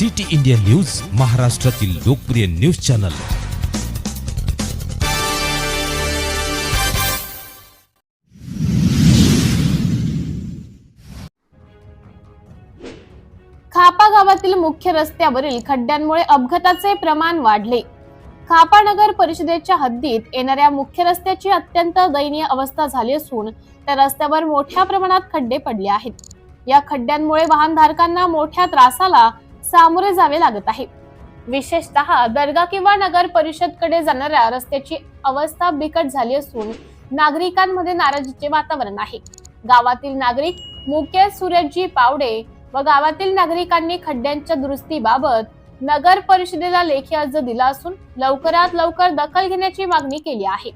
City India news महाराष्ट्रातील लोकप्रिय news channel. खापा गावातील मुख्य रस्त्यावरील खड्ड्यांमुळे अपघाताचे प्रमाण वाढले. खापा नगर परिषदेच्या हद्दीत येणाऱ्या मुख्य रस्त्याची अत्यंत दयनीय अवस्था झाली असून त्या रस्त्यावर मोठ्या प्रमाणात खड्डे पडले आहेत. या खड्ड्यांमुळे वाहनधारकांना मोठ्या त्रासाला सामोरे जावे लागत आहे. विशेषतः दर्गा किंवा नगर परिषदकडे जाणाऱ्या रस्त्याची अवस्था बिकट झाली असून नागरिकांमध्ये नाराजीचे वातावरण आहे. गावातील नागरिक मुकेश सूर्यजी पावडे व गावातील नागरिकांनी खड्ड्यांच्या दुरुस्तीबाबत नगर परिषदेला लेखी अर्ज दिला असून लवकरात लवकर दखल घेण्याची मागणी केली आहे.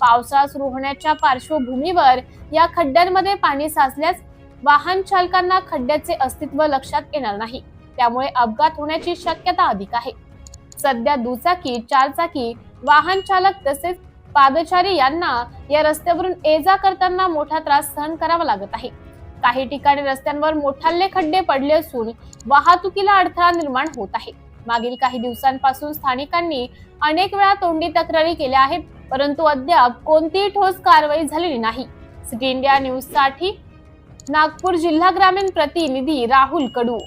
पावसाळा सुरू होण्याच्या पार्श्वभूमीवर या खड्ड्यांमध्ये पाणी साचल्यास वाहन चालकांना खड्ड्याचे अस्तित्व लक्षात येणार नाही. त्यामुळे अपघात होण्याची शक्यता अधिक आहे. सध्या दुचाकी चारचाकी वाहन चालक तसेच पादचारी यांना या रस्त्यावरून ये जा करताना मोठा त्रास सहन करावा लागत आहे. काही ठिकाणी रस्त्यांवर मोठाले खड्डे पडले असून वाहतुकीला अडथळा निर्माण होत आहे. मागील काही दिवसांपासून स्थानिकांनी अनेक वेळा तोंडी तक्रारी केल्या आहेत परंतु अद्याप कोणतीही ठोस कारवाई झालेली नाही. सिटी इंडिया न्यूजसाठी नागपूर जिल्हा ग्रामीण प्रतिनिधी राहुल कडू.